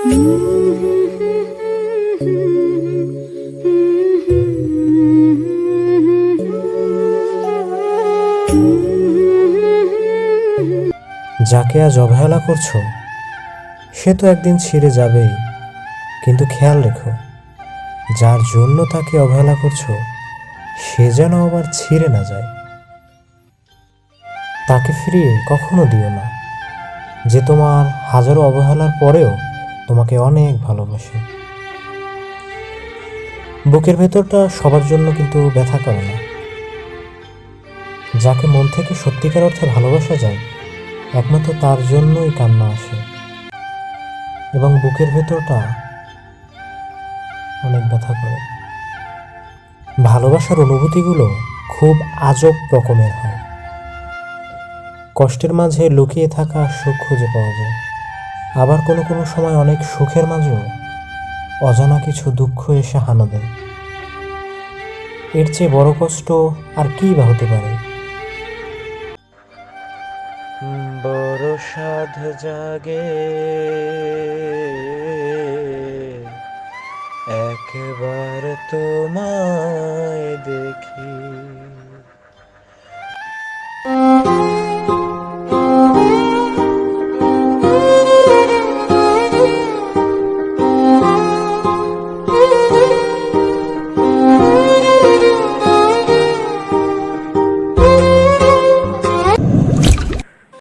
যাকে আজ অবহেলা করছ, সে তো একদিন ছিঁড়ে যাবেই। কিন্তু খেয়াল রেখো, যার জন্য তাকে অবহেলা করছ, সে যেন আবার ছিঁড়ে না যায়। তাকে ফিরিয়ে কখনো দিও না। যে তোমার হাজারো অবহেলার পরেও তোমাকে অনেক ভালোবাসে। বুকের ভেতরটা সবার জন্য কিন্তু ব্যথা করে না। যাকে মন থেকে সত্যিকার অর্থে ভালোবাসা যায়, একমাত্র তার জন্যই কান্না আসে। এবং বুকের ভেতরটা অনেক ব্যথা করে। ভালোবাসার অনুভূতিগুলো খুব আজব রকমের হয়। কষ্টের মাঝে লুকিয়ে থাকা সুখ খুঁজে পাওয়া যায়। আবার কোনো কোনো সময় অনেক সুখের মাঝেও অজানা কিছু দুঃখ এসে হানা দেয়। এর চেয়ে বড় কষ্ট আর কী বা হতে পারে? বড় সাধ জাগে, একবার তোমায় দেখি।